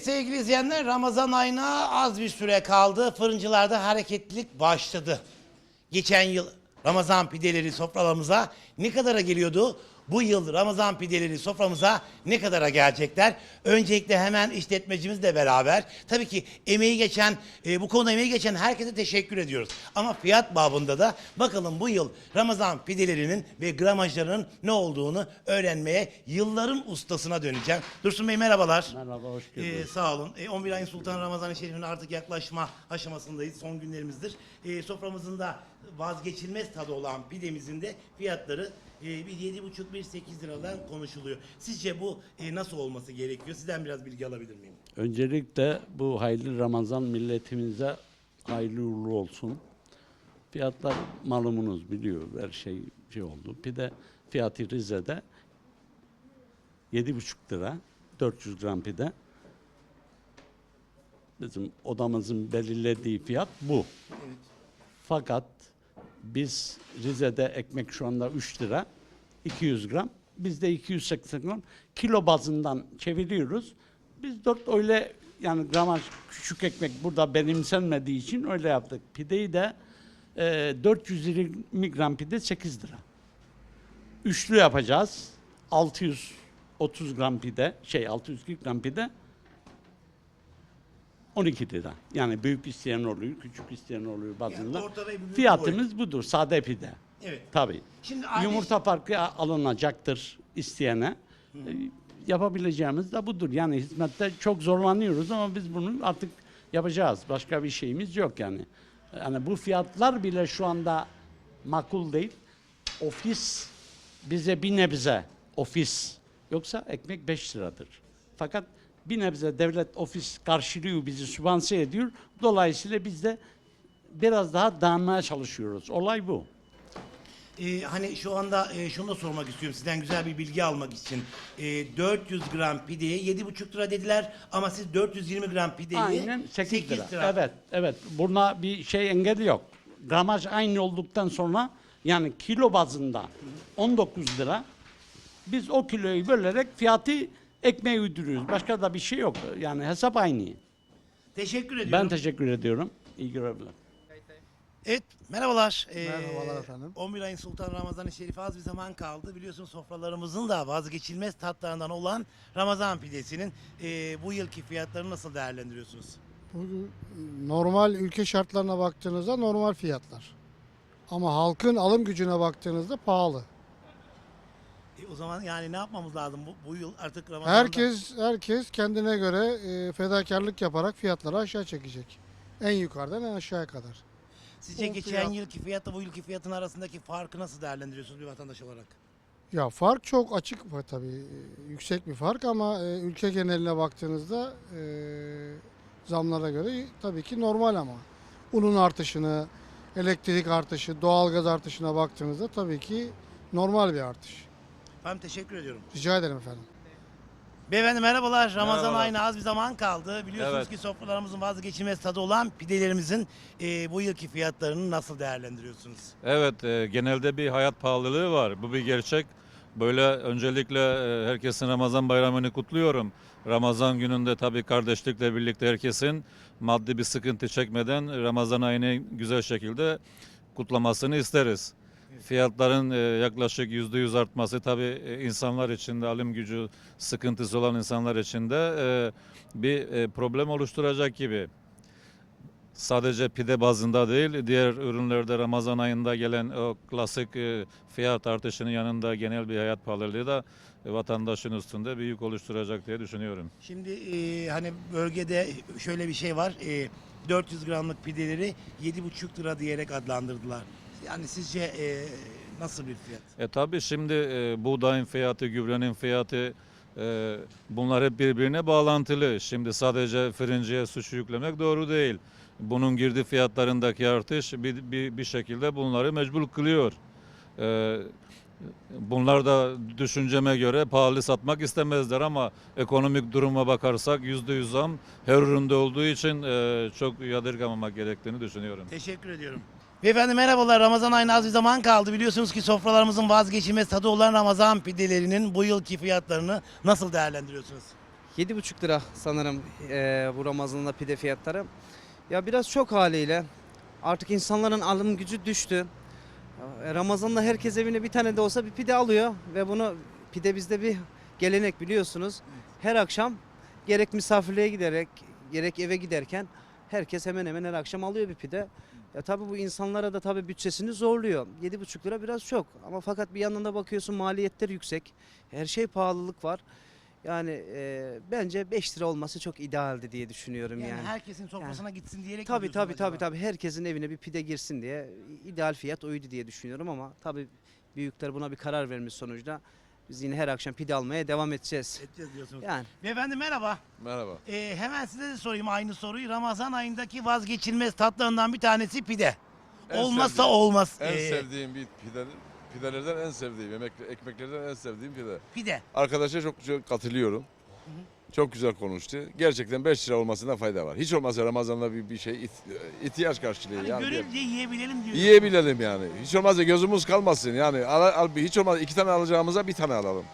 Evet sevgili izleyenler Ramazan ayına az bir süre kaldı. Fırıncılarda hareketlilik başladı. Geçen yıl Ramazan pideleri sofralarımıza ne kadara geliyordu? Bu yıl Ramazan pideleri soframıza ne kadara gelecekler? Öncelikle hemen işletmecimizle beraber tabii ki emeği geçen, e, bu konuda emeği geçen herkese teşekkür ediyoruz. Ama fiyat babında da bakalım bu yıl Ramazan pidelerinin ve gramajlarının ne olduğunu öğrenmeye yılların ustasına döneceğim. Dursun Bey merhabalar. Merhaba, hoş Ee, geldiniz. sağ olun. Ee, 11 ayın Sultan Ramazan-ı Şerif'in artık yaklaşma aşamasındayız. Son günlerimizdir. Ee, soframızın da vazgeçilmez tadı olan pidemizin de fiyatları e, bir 7,5 bir 8 liradan konuşuluyor. Sizce bu e, nasıl olması gerekiyor? Sizden biraz bilgi alabilir miyim? Öncelikle bu hayırlı Ramazan milletimize hayırlı uğurlu olsun. Fiyatlar malumunuz biliyor, her şey şey oldu. Bir de fiyatı Rize'de 7,5 lira, 400 gram pide. Bizim odamızın belirlediği fiyat bu. Fakat biz Rize'de ekmek şu anda 3 lira, 200 gram. Biz de 280 gram kilo bazından çeviriyoruz. Biz dört öyle yani gramaj küçük ekmek burada benimsenmediği için öyle yaptık. Pideyi de e, 420 gram pide 8 lira. Üçlü yapacağız. 630 gram pide, şey 640 gram pide 12 lira. Yani büyük isteyen oluyor, küçük isteyen oluyor bazında. orta ve büyük Fiyatımız budur, sade pide. Evet. Tabii. Şimdi aile- Yumurta farkı alınacaktır isteyene. E, Yapabileceğimiz de budur. Yani hizmette çok zorlanıyoruz ama biz bunu artık yapacağız. Başka bir şeyimiz yok yani. Yani bu fiyatlar bile şu anda makul değil. Ofis bize bir nebze ofis. Yoksa ekmek 5 liradır. Fakat bir nebze devlet ofis karşılıyor bizi sübvanse ediyor. Dolayısıyla biz de biraz daha dağınmaya çalışıyoruz. Olay bu. Ee, hani şu anda e, şunu da sormak istiyorum sizden güzel bir bilgi almak için. Ee, 400 gram pideye 7,5 lira dediler ama siz 420 gram pideyi Aynen 8 lira. Evet, evet. Buna bir şey engeli yok. Gramaj aynı olduktan sonra yani kilo bazında 19 lira. Biz o kiloyu bölerek fiyatı ekmeğe uyduruyoruz. Başka da bir şey yok. Yani hesap aynı. Teşekkür ediyorum. Ben teşekkür ediyorum. İyi görevler. Evet, merhabalar. Ee, Merhabalar efendim. 11 ayın Sultan Ramazan-ı Şerif'e az bir zaman kaldı. Biliyorsunuz sofralarımızın da vazgeçilmez tatlarından olan Ramazan pidesinin e, bu yılki fiyatlarını nasıl değerlendiriyorsunuz? Bu normal ülke şartlarına baktığınızda normal fiyatlar. Ama halkın alım gücüne baktığınızda pahalı. E, o zaman yani ne yapmamız lazım bu, bu yıl artık Ramazan'da? Herkes herkes kendine göre e, fedakarlık yaparak fiyatları aşağı çekecek. En yukarıdan en aşağıya kadar. Sizce bu geçen fiyat- yılki fiyatla bu yılki fiyatın arasındaki farkı nasıl değerlendiriyorsunuz bir vatandaş olarak? Ya fark çok açık var tabii. e, Yüksek bir fark ama e, ülke geneline baktığınızda e, zamlara göre tabii ki normal ama. Unun artışını, elektrik artışı, doğalgaz artışına baktığınızda tabii ki normal bir artış. Ben teşekkür ediyorum. Rica ederim efendim. Beyefendi merhabalar. Ramazan Merhabalar. ayına az bir zaman kaldı. Biliyorsunuz Evet. ki sofralarımızın vazgeçilmez tadı olan pidelerimizin e, bu yılki fiyatlarını nasıl değerlendiriyorsunuz? Evet, e, genelde bir hayat pahalılığı var. Bu bir gerçek. Böyle öncelikle e, herkesin Ramazan bayramını kutluyorum. Ramazan gününde tabii kardeşlikle birlikte herkesin maddi bir sıkıntı çekmeden Ramazan ayını güzel şekilde kutlamasını isteriz. Fiyatların e, yaklaşık yüzde yüz artması tabii e, insanlar için de alım gücü sıkıntısı olan insanlar için de e, bir problem oluşturacak gibi. Sadece pide bazında değil, diğer ürünlerde Ramazan ayında gelen o klasik fiyat artışının yanında genel bir hayat pahalılığı da vatandaşın üstünde bir yük oluşturacak diye düşünüyorum. Şimdi e, hani bölgede şöyle bir şey var. E, 400 gramlık pideleri 7,5 lira diyerek adlandırdılar. Yani sizce e, nasıl bir fiyat? E tabi şimdi e, buğdayın fiyatı, gübrenin fiyatı e, bunlar hep birbirine bağlantılı. Şimdi sadece fırıncıya suçu yüklemek doğru değil. Bunun girdi fiyatlarındaki artış bir, bir, bir şekilde bunları mecbur kılıyor. E, bunlar da düşünceme göre pahalı satmak istemezler ama ekonomik duruma bakarsak yüzde yüz zam her üründe olduğu için e, çok yadırgamamak gerektiğini düşünüyorum. Teşekkür ediyorum. Beyefendi merhabalar. Ramazan ayına az bir zaman kaldı. Biliyorsunuz ki sofralarımızın vazgeçilmez tadı olan Ramazan pidelerinin bu yılki fiyatlarını nasıl değerlendiriyorsunuz? 7,5 lira sanırım eee, bu Ramazan'da pide fiyatları. Ya biraz çok haliyle artık insanların alım gücü düştü. E, Ramazan'da herkes evine bir tane de olsa bir pide alıyor ve bunu pide bizde bir gelenek biliyorsunuz. Her akşam gerek misafirliğe giderek gerek eve giderken herkes hemen hemen her akşam alıyor bir pide. Ya tabii bu insanlara da tabii bütçesini zorluyor. 7,5 lira biraz çok ama fakat bir yandan da bakıyorsun maliyetler yüksek. Her şey pahalılık var. Yani e, bence 5 lira olması çok idealdi diye düşünüyorum Yani, yani. herkesin sofrasına gitsin diyerek mi Tabii diyorsun tabii acaba? tabii tabii herkesin evine bir pide girsin diye ideal fiyat oydu diye düşünüyorum ama tabii büyükler buna bir karar vermiş sonuçta. Biz yine her akşam pide almaya devam edeceğiz. Edeceğiz diyorsunuz. Yani Beyefendi merhaba. Merhaba. Ee, hemen size de sorayım aynı soruyu. Ramazan ayındaki vazgeçilmez tatlarından bir tanesi pide. En Olmazsa sevdiğim- olmaz. En ee, sevdiğim bir pide, pidelerden en sevdiğim, yemek, ekmeklerden en sevdiğim pide. Pide. Arkadaşa çok, çok katılıyorum. Çok güzel konuştu. Gerçekten 5 lira olmasına fayda var. Hiç olmazsa Ramazan'da bir, bir şey it- ihtiyaç karşılığı. Hani yani. görünce yiyebilelim diyor. Yiyebilelim yani. Hiç olmazsa gözümüz kalmasın. Yani al, al, hiç olmazsa iki tane alacağımıza bir tane alalım.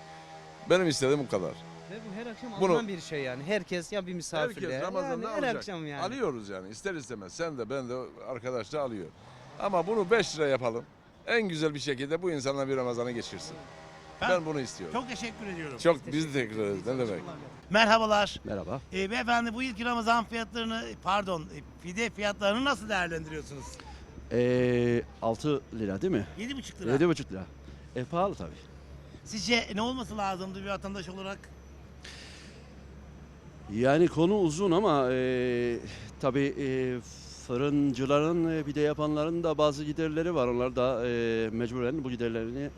Benim istediğim bu kadar. ve bu her akşam Bunu- alınan bir şey yani. Herkes ya bir misafirle. Herkes Ramazan'da yani her akşam yani. Alıyoruz yani ister istemez. Sen de ben de arkadaş da alıyor. Ama bunu 5 lira yapalım. En güzel bir şekilde bu insanlar bir Ramazan'ı geçirsin. Ben- Ben, bunu istiyorum. Çok teşekkür ediyorum. Çok biz de teşekkür ederiz. Ne demek? Merhabalar. Merhaba. Ee, beyefendi bu yılki Ramazan fiyatlarını, pardon e, pide fiyatlarını nasıl değerlendiriyorsunuz? Ee, 6 lira değil mi? 7,5 lira. 7,5 lira. E pahalı tabii. Sizce ne olması lazımdı bir vatandaş olarak? Yani konu uzun ama e, tabii e, fırıncıların e, bir de yapanların da bazı giderleri var. Onlar da e, mecburen bu giderlerini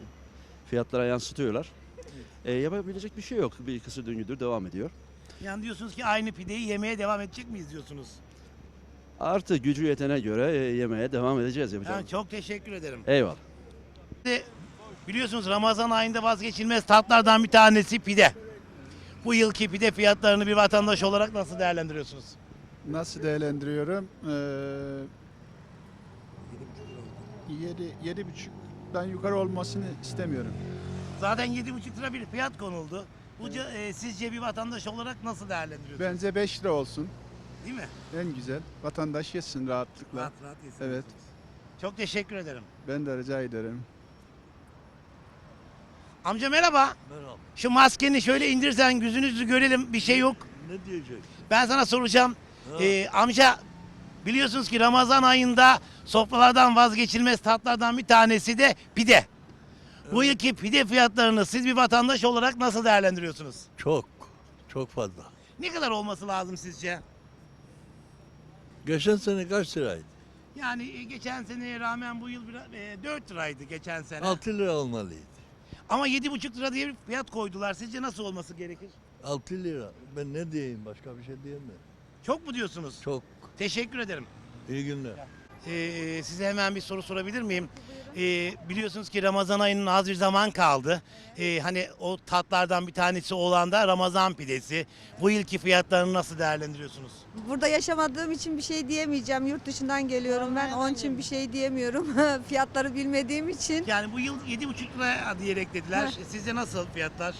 fiyatlara yansıtıyorlar. E, yapabilecek bir şey yok. Bir kısır döngüdür devam ediyor. Yani diyorsunuz ki aynı pideyi yemeye devam edecek miyiz diyorsunuz? Artı gücü yetene göre e, yemeye devam edeceğiz yapacağız. Yani çok teşekkür ederim. Eyvallah. Şimdi Biliyorsunuz Ramazan ayında vazgeçilmez tatlardan bir tanesi pide. Bu yılki pide fiyatlarını bir vatandaş olarak nasıl değerlendiriyorsunuz? Nasıl değerlendiriyorum? Ee, yedi, yedi buçuktan yukarı olmasını istemiyorum. Zaten 7,5 lira bir fiyat konuldu. Bu ca- e, sizce bir vatandaş olarak nasıl değerlendiriyorsunuz? Bence 5 lira olsun. Değil mi? En güzel. Vatandaş yesin rahatlıkla. Rahat rahat yesin Evet. Çok teşekkür ederim. Ben de rica ederim. Amca merhaba. Merhaba. Şu maskeni şöyle indirsen yüzünüzü görelim bir şey yok. Ne diyecek? Ben sana soracağım. Ha. Ee, amca biliyorsunuz ki Ramazan ayında sofralardan vazgeçilmez tatlardan bir tanesi de pide. Bu yılki pide fiyatlarını siz bir vatandaş olarak nasıl değerlendiriyorsunuz? Çok. Çok fazla. Ne kadar olması lazım sizce? Geçen sene kaç liraydı? Yani e, geçen seneye rağmen bu yıl biraz, e, 4 liraydı geçen sene. 6 lira olmalıydı. Ama 7,5 lira diye bir fiyat koydular. Sizce nasıl olması gerekir? 6 lira. Ben ne diyeyim? Başka bir şey diyemem. Çok mu diyorsunuz? Çok. Teşekkür ederim. İyi günler. Ee, size hemen bir soru sorabilir miyim? Ee, biliyorsunuz ki Ramazan ayının az bir zaman kaldı. Ee, hani o tatlardan bir tanesi olan da Ramazan pidesi. Bu yılki fiyatlarını nasıl değerlendiriyorsunuz? Burada yaşamadığım için bir şey diyemeyeceğim. Yurt dışından geliyorum ben. Onun için bir şey diyemiyorum. Fiyatları bilmediğim için. Yani bu yıl 7,5 lira diyerek dediler. Sizce nasıl fiyatlar?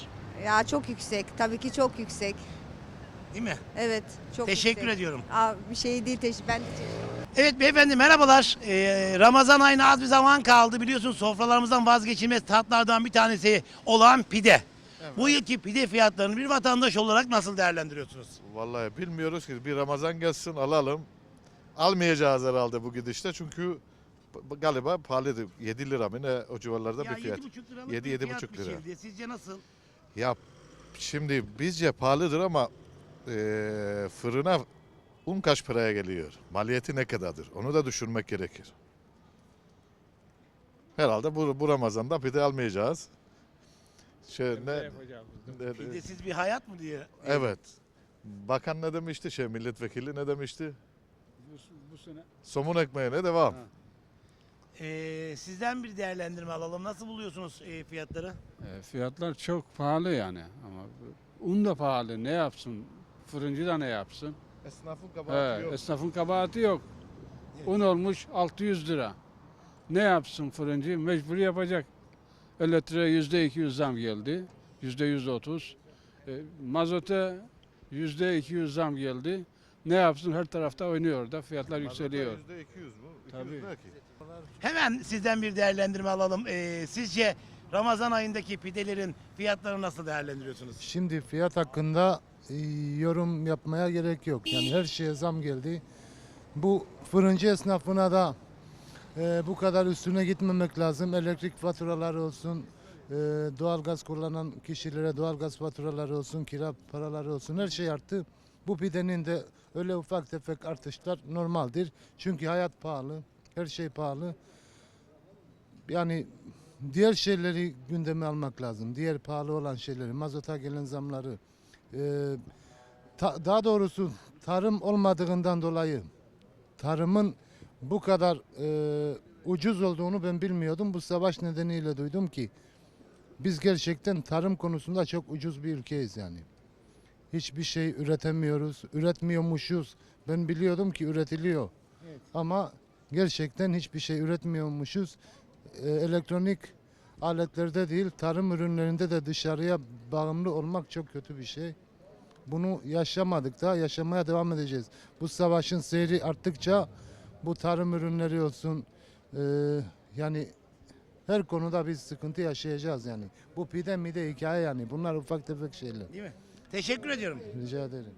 Ya çok yüksek. Tabii ki çok yüksek. Değil mi? Evet, çok Teşekkür yüksek. ediyorum. Aa, bir şey değil. Teş ben de Evet beyefendi merhabalar. Ee, Ramazan ayına az bir zaman kaldı. Biliyorsunuz sofralarımızdan vazgeçilmez tatlardan bir tanesi olan pide. Bu yılki pide fiyatlarını bir vatandaş olarak nasıl değerlendiriyorsunuz? Vallahi bilmiyoruz ki bir Ramazan gelsin alalım. Almayacağız herhalde bu gidişte çünkü b- galiba pahalıdır. 7 lira mı ne o civarlarda Ya bir fiyat. 7,5 liralık Yedi, bir yedi fiyat buçuk lira. biçildi. Sizce nasıl? Ya şimdi bizce pahalıdır ama eee, fırına un kaç paraya geliyor? Maliyeti ne kadardır? Onu da düşünmek gerekir. Herhalde bu, bu Ramazan'da pide almayacağız. Şey, ne, ne- Pidesiz bir hayat mı diye. Evet. Bakan ne demişti? Şey milletvekili ne demişti? Bu sene Somun ekmeğine devam. Ha. Ee, sizden bir değerlendirme alalım. Nasıl buluyorsunuz e, fiyatları? E, Fiyatlar çok pahalı yani ama un da pahalı ne yapsın fırıncı da ne yapsın Esnafın He, esnafın kabahati yok un olmuş 600 lira ne yapsın fırıncı mecbur yapacak elektriğe yüzde 200 zam geldi yüzde 130 e, mazota Yüzde 200 zam geldi. Ne yapsın her tarafta oynuyor da fiyatlar yükseliyor. %200 bu. Tabii. 200 belki. Hemen sizden bir değerlendirme alalım. Ee, sizce Ramazan ayındaki pidelerin fiyatlarını nasıl değerlendiriyorsunuz? Şimdi fiyat hakkında e, yorum yapmaya gerek yok. Yani her şeye zam geldi. Bu fırıncı esnafına da e, bu kadar üstüne gitmemek lazım. Elektrik faturaları olsun, e, doğalgaz kullanan kişilere doğalgaz faturaları olsun, kira paraları olsun her şey arttı. Bu pidenin de öyle ufak tefek artışlar normaldir. Çünkü hayat pahalı, her şey pahalı. Yani diğer şeyleri gündeme almak lazım. Diğer pahalı olan şeyleri, mazota gelen zamları. Ee, ta- daha doğrusu tarım olmadığından dolayı tarımın bu kadar e, ucuz olduğunu ben bilmiyordum. Bu savaş nedeniyle duydum ki biz gerçekten tarım konusunda çok ucuz bir ülkeyiz yani. Hiçbir şey üretemiyoruz, üretmiyormuşuz. Ben biliyordum ki üretiliyor. Ama gerçekten hiçbir şey üretmiyormuşuz. Ee, elektronik aletlerde değil, tarım ürünlerinde de dışarıya bağımlı olmak çok kötü bir şey. Bunu yaşamadık da yaşamaya devam edeceğiz. Bu savaşın seyri arttıkça bu tarım ürünleri olsun e, yani her konuda biz sıkıntı yaşayacağız yani. Bu pide mide hikaye yani. Bunlar ufak tefek şeyler. Değil mi? Teşekkür ediyorum. Rica ederim.